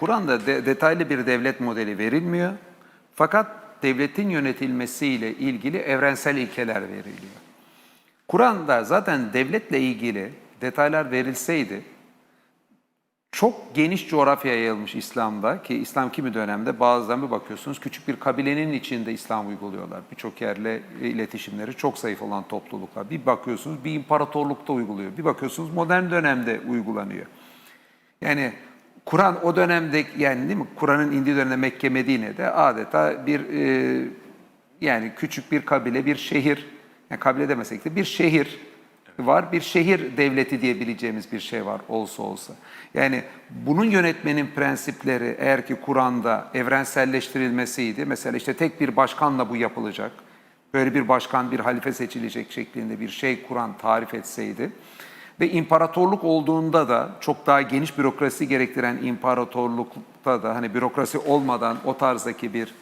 Kur'an'da de- detaylı bir devlet modeli verilmiyor. Fakat devletin yönetilmesiyle ilgili evrensel ilkeler veriliyor. Kur'an'da zaten devletle ilgili detaylar verilseydi çok geniş coğrafyaya yayılmış İslam'da ki İslam kimi dönemde bazen bir bakıyorsunuz küçük bir kabilenin içinde İslam uyguluyorlar. Birçok yerle iletişimleri çok zayıf olan topluluklar. Bir bakıyorsunuz bir imparatorlukta uyguluyor. Bir bakıyorsunuz modern dönemde uygulanıyor. Yani Kur'an o dönemde yani değil mi? Kur'an'ın indiği dönemde Mekke Medine'de adeta bir e, yani küçük bir kabile, bir şehir, yani kabile demesek de bir şehir var. Bir şehir devleti diyebileceğimiz bir şey var olsa olsa. Yani bunun yönetmenin prensipleri eğer ki Kur'an'da evrenselleştirilmesiydi. Mesela işte tek bir başkanla bu yapılacak. Böyle bir başkan, bir halife seçilecek şeklinde bir şey Kur'an tarif etseydi. Ve imparatorluk olduğunda da çok daha geniş bürokrasi gerektiren imparatorlukta da hani bürokrasi olmadan o tarzdaki bir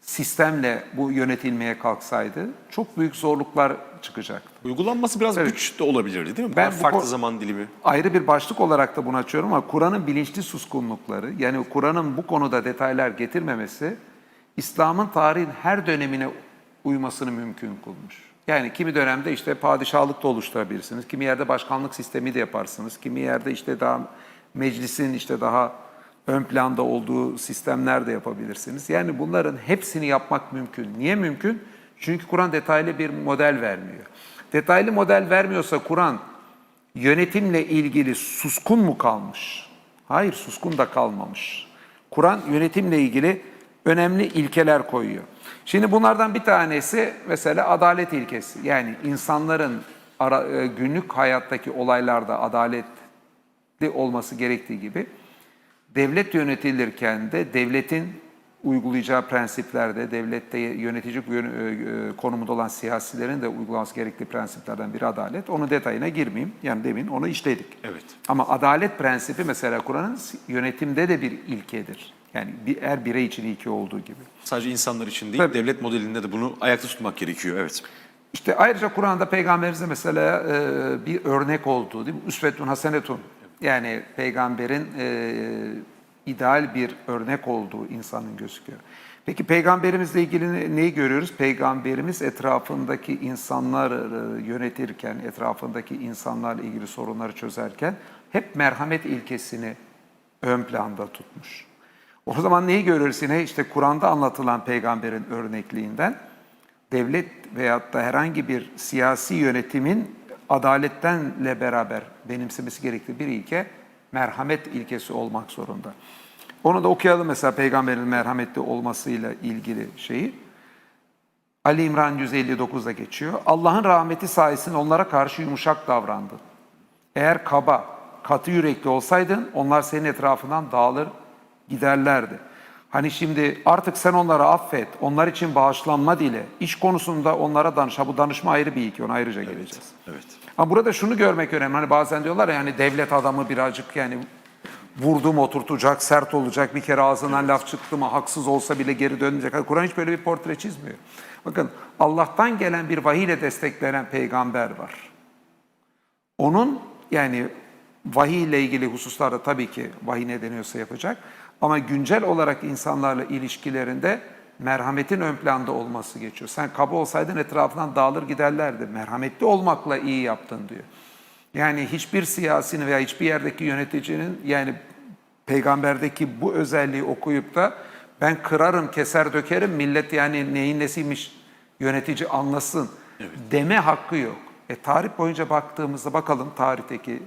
sistemle bu yönetilmeye kalksaydı çok büyük zorluklar çıkacaktı. Uygulanması biraz Evet. güç de olabilirdi değil mi? Ben bu farklı zaman dilimi. Ayrı bir başlık olarak da bunu açıyorum ama Kur'an'ın bilinçli suskunlukları yani Kur'an'ın bu konuda detaylar getirmemesi İslam'ın tarihin her dönemine uymasını mümkün kılmış. Yani kimi dönemde işte padişahlık da oluşturabilirsiniz. Kimi yerde başkanlık sistemi de yaparsınız. Kimi yerde işte daha meclisin işte daha ön planda olduğu sistemler de yapabilirsiniz. Yani bunların hepsini yapmak mümkün. Niye mümkün? Çünkü Kur'an detaylı bir model vermiyor. Detaylı model vermiyorsa Kur'an yönetimle ilgili suskun mu kalmış? Hayır, suskun da kalmamış. Kur'an yönetimle ilgili önemli ilkeler koyuyor. Şimdi bunlardan bir tanesi mesela adalet ilkesi. Yani insanların ara- e, günlük hayattaki olaylarda adaletli olması gerektiği gibi devlet yönetilirken de devletin uygulayacağı prensiplerde, devlette yönetici yön- e, konumunda olan siyasilerin de uygulaması gerektiği prensiplerden biri adalet. Onun detayına girmeyeyim. Yani demin onu işledik. Evet. Ama adalet prensibi mesela Kur'an'ın yönetimde de bir ilkedir. Yani bir, her birey için ilke olduğu gibi. Sadece insanlar için değil, Tabii. devlet modelinde de bunu ayakta tutmak gerekiyor. Evet. İşte ayrıca Kur'an'da peygamberimize mesela e, bir örnek olduğu değil mi? Üsvetun hasenetun. Yani peygamberin e, ideal bir örnek olduğu insanın gözüküyor. Peki peygamberimizle ilgili ne- neyi görüyoruz? Peygamberimiz etrafındaki insanları yönetirken, etrafındaki insanlarla ilgili sorunları çözerken hep merhamet ilkesini ön planda tutmuş. O zaman neyi görürüz yine? İşte Kur'an'da anlatılan peygamberin örnekliğinden devlet veyahut da herhangi bir siyasi yönetimin adalettenle beraber benimsemesi gerektiği bir ilke merhamet ilkesi olmak zorunda. Onu da okuyalım mesela peygamberin merhametli olmasıyla ilgili şeyi. Ali İmran 159'da geçiyor. Allah'ın rahmeti sayesinde onlara karşı yumuşak davrandı. Eğer kaba, katı yürekli olsaydın onlar senin etrafından dağılır giderlerdi. Hani şimdi artık sen onları affet, onlar için bağışlanma dile, iş konusunda onlara danış. Ha bu danışma ayrı bir ilke, ona ayrıca geleceğiz. Evet. Ama burada şunu görmek önemli. Hani bazen diyorlar ya hani devlet adamı birazcık yani vurdum oturtacak, sert olacak. Bir kere ağzından laf çıktı mı haksız olsa bile geri dönecek. Kur'an hiç böyle bir portre çizmiyor. Bakın Allah'tan gelen bir vahiy ile desteklenen peygamber var. Onun yani vahiy ile ilgili hususlarda tabii ki vahiy ne deniyorsa yapacak. Ama güncel olarak insanlarla ilişkilerinde merhametin ön planda olması geçiyor. Sen kaba olsaydın etrafından dağılır giderlerdi. Merhametli olmakla iyi yaptın diyor. Yani hiçbir siyasinin veya hiçbir yerdeki yöneticinin yani peygamberdeki bu özelliği okuyup da ben kırarım, keser, dökerim millet yani neyin nesiymiş yönetici anlasın deme hakkı yok. E tarih boyunca baktığımızda bakalım tarihteki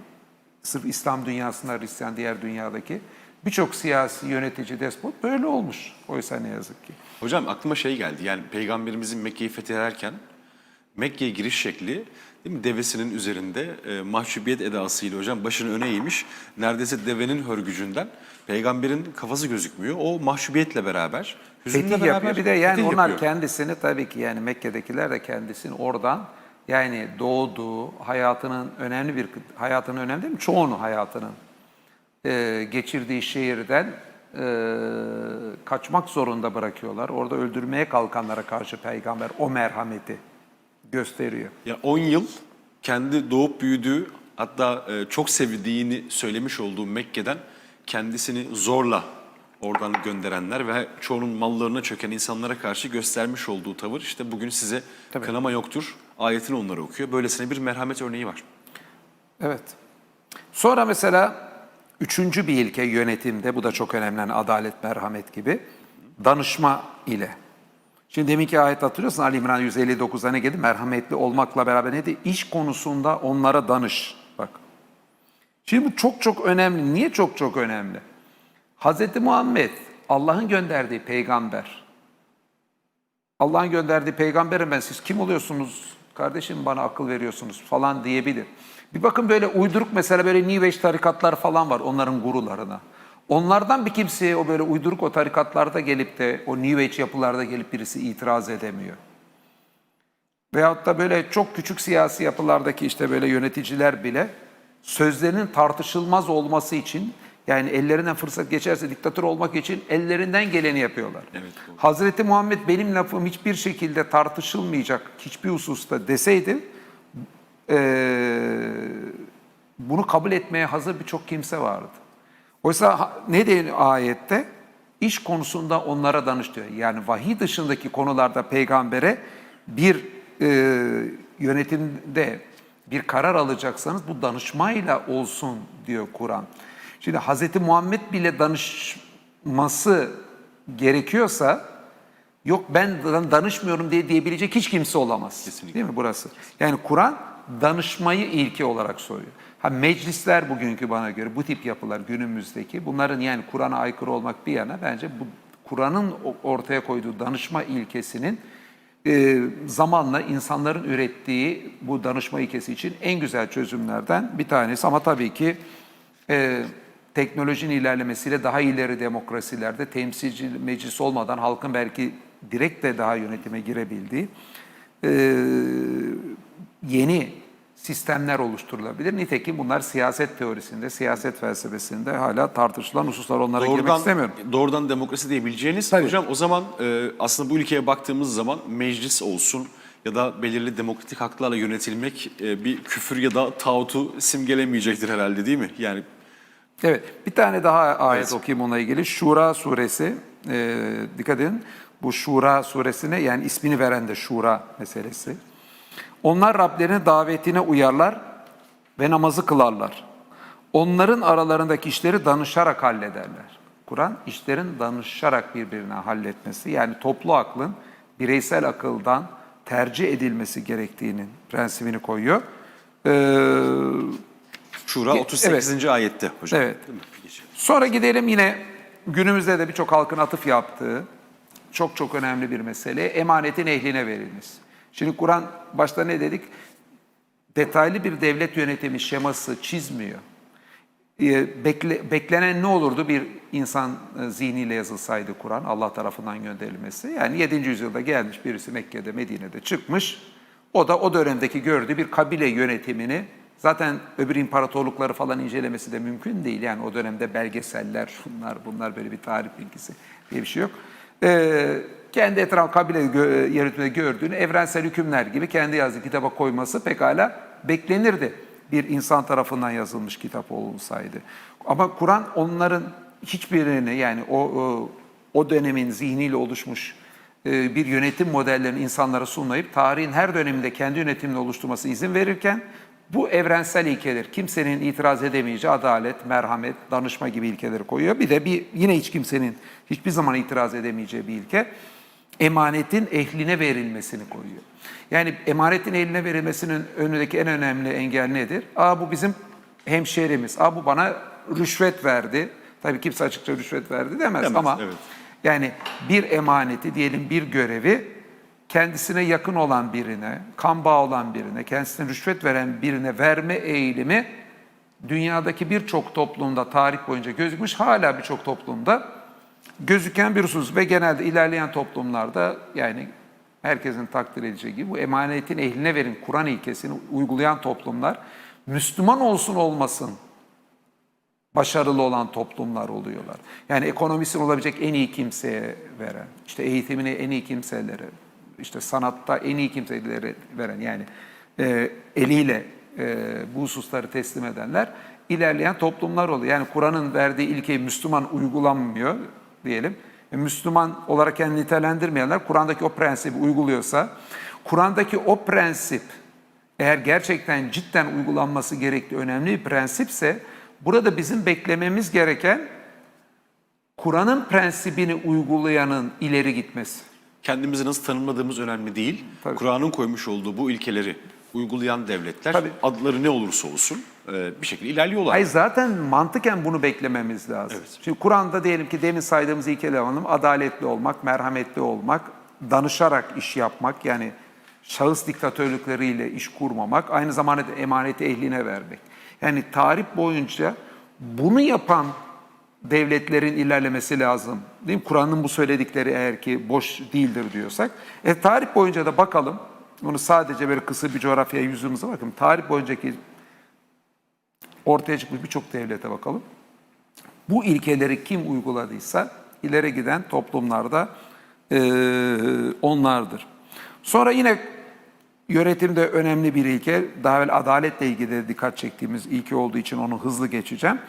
sırf İslam dünyasında Hristiyan diğer dünyadaki birçok siyasi yönetici despot böyle olmuş. Oysa ne yazık ki. Hocam aklıma şey geldi. Yani peygamberimizin Mekke'yi fethederken Mekke'ye giriş şekli değil mi? Devesinin üzerinde e, mahcubiyet edasıyla hocam başını öne eğmiş. Neredeyse devenin hörgücünden peygamberin kafası gözükmüyor. O mahcubiyetle beraber, hüzünle Fetih beraber yapıyor. Bir de yani onlar yapıyor. kendisini tabii ki yani Mekke'dekiler de kendisini oradan yani doğduğu hayatının önemli bir hayatının önemli değil mi? Çoğunu hayatının e, geçirdiği şehirden e, kaçmak zorunda bırakıyorlar. Orada öldürmeye kalkanlara karşı peygamber o merhameti gösteriyor. Ya 10 yıl kendi doğup büyüdüğü hatta e, çok sevdiğini söylemiş olduğu Mekke'den kendisini zorla oradan gönderenler ve çoğunun mallarına çöken insanlara karşı göstermiş olduğu tavır işte bugün size Tabii. kınama yoktur ayetini onlara okuyor. Böylesine bir merhamet örneği var. Evet. Sonra mesela üçüncü bir ilke yönetimde, bu da çok önemli, hani adalet, merhamet gibi, danışma ile. Şimdi deminki ayet hatırlıyorsun Ali İmran 159'da ne geldi? Merhametli olmakla beraber ne dedi? İş konusunda onlara danış. Bak. Şimdi bu çok çok önemli. Niye çok çok önemli? Hazreti Muhammed Allah'ın gönderdiği peygamber. Allah'ın gönderdiği peygamberim ben siz kim oluyorsunuz? Kardeşim bana akıl veriyorsunuz falan diyebilir. Bir bakın böyle uyduruk mesela böyle New Age tarikatlar falan var onların gurularına. Onlardan bir kimseye o böyle uyduruk o tarikatlarda gelip de o New Age yapılarda gelip birisi itiraz edemiyor. Veyahut da böyle çok küçük siyasi yapılardaki işte böyle yöneticiler bile sözlerinin tartışılmaz olması için yani ellerinden fırsat geçerse diktatör olmak için ellerinden geleni yapıyorlar. Evet, doğru. Hazreti Muhammed benim lafım hiçbir şekilde tartışılmayacak hiçbir hususta deseydi eee, bunu kabul etmeye hazır birçok kimse vardı. Oysa ne diyor ayette? İş konusunda onlara danış diyor. Yani vahiy dışındaki konularda peygambere bir e, yönetimde bir karar alacaksanız bu danışmayla olsun diyor Kur'an. Şimdi Hz. Muhammed bile danışması gerekiyorsa yok ben dan- danışmıyorum diye diyebilecek hiç kimse olamaz. Kesinlikle. Değil mi burası? Yani Kur'an danışmayı ilke olarak soruyor. Ha meclisler bugünkü bana göre bu tip yapılar günümüzdeki bunların yani Kur'an'a aykırı olmak bir yana bence bu Kur'an'ın ortaya koyduğu danışma ilkesinin e, zamanla insanların ürettiği bu danışma ilkesi için en güzel çözümlerden bir tanesi. Ama tabii ki e, teknolojinin ilerlemesiyle daha ileri demokrasilerde temsilci meclis olmadan halkın belki direkt de daha yönetime girebildiği e, yeni sistemler oluşturulabilir. Nitekim bunlar siyaset teorisinde, siyaset felsefesinde hala tartışılan hususlar. Onlara girmek istemiyorum. doğrudan demokrasi diyebileceğiniz. Tabii. Hocam o zaman e, aslında bu ülkeye baktığımız zaman meclis olsun ya da belirli demokratik haklarla yönetilmek e, bir küfür ya da tağutu simgelemeyecektir herhalde değil mi? Yani Evet, bir tane daha ayet Evet. okuyayım onunla ilgili. Şura suresi, e, dikkat edin. Bu Şura suresine yani ismini veren de Şura meselesi. Onlar Rablerinin davetine uyarlar ve namazı kılarlar. Onların aralarındaki işleri danışarak hallederler. Kur'an işlerin danışarak birbirine halletmesi yani toplu aklın bireysel akıldan tercih edilmesi gerektiğinin prensibini koyuyor. Ee, Şura Ge- 38. ayette hocam. Evet. Sonra gidelim yine günümüzde de birçok halkın atıf yaptığı çok çok önemli bir mesele emanetin ehline verilmesi. Şimdi Kur'an başta ne dedik? Detaylı bir devlet yönetimi şeması çizmiyor. Ee, Bekle, beklenen ne olurdu bir insan e, zihniyle yazılsaydı Kur'an Allah tarafından gönderilmesi? Yani 7. yüzyılda gelmiş birisi Mekke'de, Medine'de çıkmış. O da o dönemdeki gördüğü bir kabile yönetimini zaten öbür imparatorlukları falan incelemesi de mümkün değil. Yani o dönemde belgeseller, şunlar bunlar böyle bir tarih bilgisi diye bir şey yok. Ee, kendi etraf kabile yönetiminde gördüğünü evrensel hükümler gibi kendi yazdığı kitaba koyması pekala beklenirdi bir insan tarafından yazılmış kitap olsaydı. Ama Kur'an onların hiçbirini yani o o, o dönemin zihniyle oluşmuş e, bir yönetim modellerini insanlara sunmayıp tarihin her döneminde kendi yönetimini oluşturması izin verirken bu evrensel ilkeler, kimsenin itiraz edemeyeceği adalet, merhamet, danışma gibi ilkeleri koyuyor. Bir de bir yine hiç kimsenin hiçbir zaman itiraz edemeyeceği bir ilke emanetin ehline verilmesini koyuyor. Yani emanetin eline verilmesinin önündeki en önemli engel nedir? Aa bu bizim hemşehrimiz. Aa bu bana rüşvet verdi. Tabii kimse açıkça rüşvet verdi demez, Demez, ama evet. yani bir emaneti diyelim bir görevi kendisine yakın olan birine, kan bağı olan birine, kendisine rüşvet veren birine verme eğilimi dünyadaki birçok toplumda tarih boyunca gözükmüş. Hala birçok toplumda gözüken bir husus ve genelde ilerleyen toplumlarda yani herkesin takdir edeceği gibi bu emanetin ehline verin Kur'an ilkesini uygulayan toplumlar Müslüman olsun olmasın başarılı olan toplumlar oluyorlar. Yani ekonomisini olabilecek en iyi kimseye veren, işte eğitimini en iyi kimselere, işte sanatta en iyi kimselere veren yani e, eliyle e, bu hususları teslim edenler ilerleyen toplumlar oluyor. Yani Kur'an'ın verdiği ilkeyi Müslüman uygulanmıyor. diyelim. E, Müslüman olarak kendini nitelendirmeyenler Kur'an'daki o prensibi uyguluyorsa, Kur'an'daki o prensip eğer gerçekten cidden uygulanması gerektiği önemli bir prensipse, burada bizim beklememiz gereken Kur'an'ın prensibini uygulayanın ileri gitmesi. Kendimizi nasıl tanımladığımız önemli değil. Kur'an'ın koymuş olduğu bu ilkeleri uygulayan devletler Tabii. adları ne olursa olsun e, bir şekilde ilerliyorlar. Hayır zaten mantıken bunu beklememiz lazım. Evet. Şimdi Kur'an'da diyelim ki demin saydığımız ilkeler alalım. Adaletli olmak, merhametli olmak, danışarak iş yapmak yani şahıs diktatörlükleriyle iş kurmamak, aynı zamanda da emaneti ehline vermek. Yani tarih boyunca bunu yapan devletlerin ilerlemesi lazım. Değil mi? Kur'an'ın bu söyledikleri eğer ki boş değildir diyorsak. E, tarih boyunca da bakalım, bunu sadece böyle kısa bir coğrafyaya yüzümüze bakın. Tarih boyuncaki ortaya çıkmış birçok devlete bakalım. Bu ilkeleri kim uyguladıysa ileri giden toplumlarda eee, onlardır. Sonra yine yönetimde önemli bir ilke, daha evvel adaletle ilgili de dikkat çektiğimiz ilke olduğu için onu hızlı geçeceğim.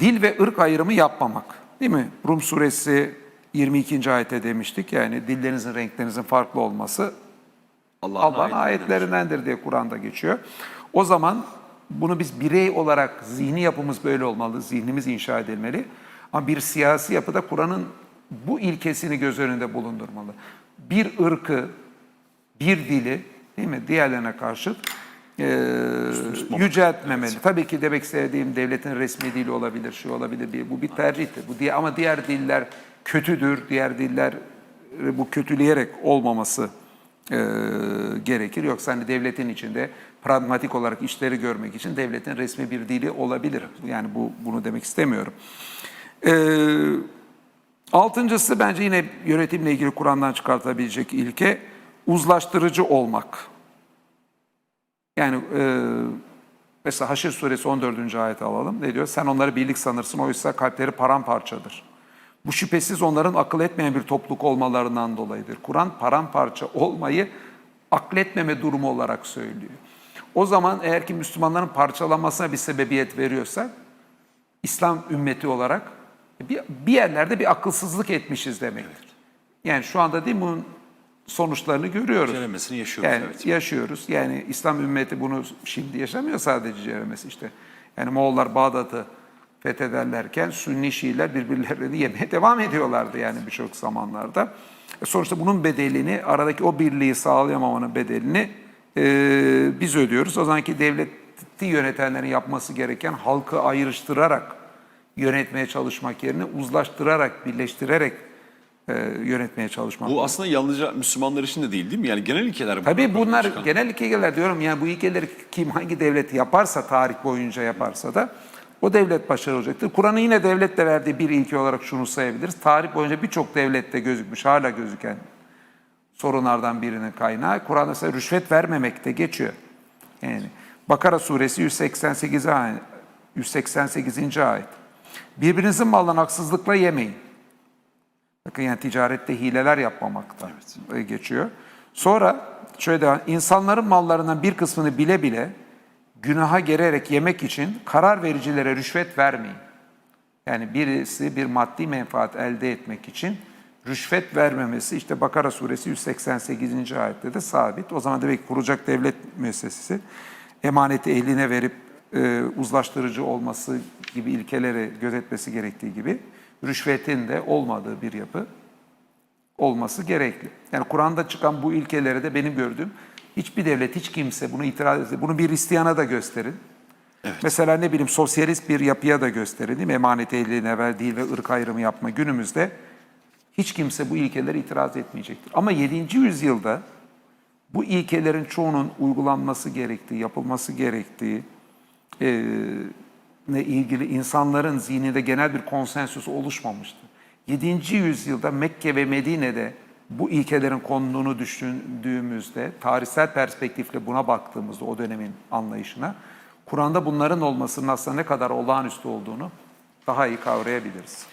Dil ve ırk ayrımı yapmamak. Değil mi? Rum suresi 22. ayette demiştik. Yani dillerinizin, renklerinizin farklı olması Allah'ın ayetlerinden. ayetlerindendir diye Kur'an'da geçiyor. O zaman bunu biz birey olarak zihni yapımız böyle olmalı, zihnimiz inşa edilmeli. Ama bir siyasi yapıda Kur'an'ın bu ilkesini göz önünde bulundurmalı. Bir ırkı, bir dili değil mi diğerlerine karşı e, yüceltmemeli. Tabii ki demek istediğim devletin resmi dili olabilir, şu olabilir diye. Bu bir tercihtir. Bu diye ama diğer diller kötüdür. Diğer diller e, bu kötüleyerek olmaması e, gerekir. Yoksa hani devletin içinde pragmatik olarak işleri görmek için devletin resmi bir dili olabilir. Yani bu bunu demek istemiyorum. E, altıncısı bence yine yönetimle ilgili Kur'an'dan çıkartabilecek ilke uzlaştırıcı olmak. Yani e, mesela Haşr suresi 14. ayet alalım. Ne diyor? Sen onları birlik sanırsın oysa kalpleri paramparçadır. Bu şüphesiz onların akıl etmeyen bir topluluk olmalarından dolayıdır. Kur'an paramparça olmayı akletmeme durumu olarak söylüyor. O zaman eğer ki Müslümanların parçalanmasına bir sebebiyet veriyorsak, İslam ümmeti olarak bir, bir yerlerde bir akılsızlık etmişiz demektir. Yani şu anda değil mi bunun sonuçlarını görüyoruz. Ceremesini yaşıyoruz, Yani evet. yaşıyoruz. Yani İslam ümmeti bunu şimdi yaşamıyor sadece ceremesi işte. Yani Moğollar Bağdat'ı fethederlerken Sünni Şiiler birbirlerini yemeye devam ediyorlardı yani birçok zamanlarda. E sonuçta bunun bedelini, aradaki o birliği sağlayamamanın bedelini e, biz ödüyoruz. O zamanki devleti yönetenlerin yapması gereken halkı ayrıştırarak yönetmeye çalışmak yerine uzlaştırarak, birleştirerek e, yönetmeye çalışmak. Bu aslında yalnızca Müslümanlar için de değil değil mi? Yani genel ilkeler bunlar. Tabii bunlar Çıkan. genel ilkeler diyorum yani bu ilkeleri kim hangi devlet yaparsa tarih boyunca yaparsa da o devlet başarılı olacaktır. Kur'an'ın yine devletle verdiği bir ilke olarak şunu sayabiliriz. Tarih boyunca birçok devlette gözükmüş, hala gözüken sorunlardan birinin kaynağı. Kur'an'da mesela rüşvet vermemekte geçiyor. Yani Bakara suresi 188. ayet. 188. ayet. Birbirinizin malından haksızlıkla yemeyin. Bakın yani ticarette hileler yapmamakta e, geçiyor. Sonra şöyle devam, insanların mallarından bir kısmını bile bile günaha girerek yemek için karar vericilere rüşvet vermeyin. Yani birisi bir maddi menfaat elde etmek için rüşvet vermemesi işte Bakara suresi 188. ayette de sabit. O zaman demek ki kuracak devlet müessesesi emaneti ehline verip e, uzlaştırıcı olması gibi ilkeleri gözetmesi gerektiği gibi rüşvetin de olmadığı bir yapı olması gerekli. Yani Kur'an'da çıkan bu ilkelere de benim gördüğüm hiçbir devlet, hiç kimse bunu itiraz etse, bunu bir Hristiyana da gösterin. Mesela ne bileyim sosyalist bir yapıya da gösterin değil mi? Emanet ehline verdiği ve ırk ayrımı yapma günümüzde hiç kimse bu ilkelere itiraz etmeyecektir. Ama 7. yüzyılda bu ilkelerin çoğunun uygulanması gerektiği, yapılması gerektiği e, ilgili insanların zihninde genel bir konsensüs oluşmamıştı. 7. yüzyılda Mekke ve Medine'de bu ilkelerin konduğunu düşündüğümüzde, tarihsel perspektifle buna baktığımızda o dönemin anlayışına, Kur'an'da bunların olmasının aslında ne kadar olağanüstü olduğunu daha iyi kavrayabiliriz.